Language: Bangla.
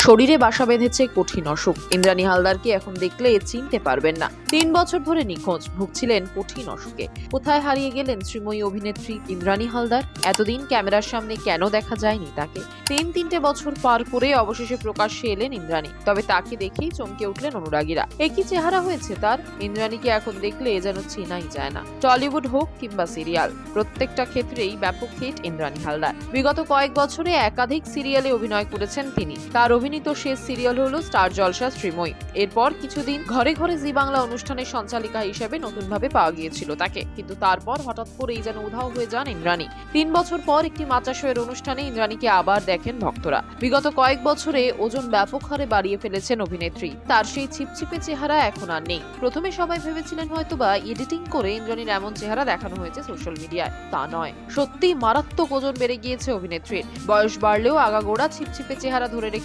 শরীরে বাসা বেঁধেছে কঠিন অসুখ। ইন্দ্রাণী হালদারকে এখন দেখলে চিনতে পারবেন না। তিন বছর ধরে নিখোঁজ, ভুগছিলেন কঠিন অসুখে। কোথায় হারিয়ে গেলেন শ্রীময়ী অভিনেত্রী ইন্দ্রাণী হালদার? এতদিন ক্যামেরার সামনে কেন দেখা যায়নি তাকে? তিন তিনটে বছর পার করে অবশেষে প্রকাশ্যে এলেন ইন্দ্রাণী। তবে তাকে দেখেই চমকে উঠলেন অনুরাগীরা। একই চেহারা হয়েছে তার। ইন্দ্রাণীকে এখন দেখলে যেন চেনাই যায় না। টলিউড হোক কিংবা সিরিয়াল, প্রত্যেকটা ক্ষেত্রেই ব্যাপক হিট ইন্দ্রাণী হালদার। বিগত কয়েক বছরে একাধিক সিরিয়ালে অভিনয় করেছেন তিনি। তার অভিনীত শেষ সিরিয়াল হলো স্টার জলসা শ্রীময়ী। এরপর কিছুদিন ঘরে ঘরে জি বাংলা অনুষ্ঠানের সঞ্চালিকা হিসেবে নতুনভাবে পাওয়া গিয়েছিল তাকে। কিন্তু তারপর হঠাৎ করেই যেন উধাও হয়ে যান ইন্দ্রাণী। তিন বছর পর একটি মাচাশয়ের অনুষ্ঠানে ইন্দ্রাণীকে আবার দেখেন ভক্তরা। বিগত কয়েক বছরে ওজন ব্যাপক হারে বাড়িয়ে ফেলেছেন অভিনেত্রী। তার সেই ছিপছিপে চেহারা এখন আর নেই। প্রথমে সবাই ভেবেছিলেন হয়তোবা এডিটিং করে ইন্দ্রাণীর এমন চেহারা দেখানো হয়েছে সোশ্যাল মিডিয়ায়। তা নয়। সত্যি মারাত্মক ওজন বেড়ে গিয়েছে অভিনেত্রীর। বয়স বাড়লেও আগাগোড়া ছিপছিপে চেহারা ধরে রেখে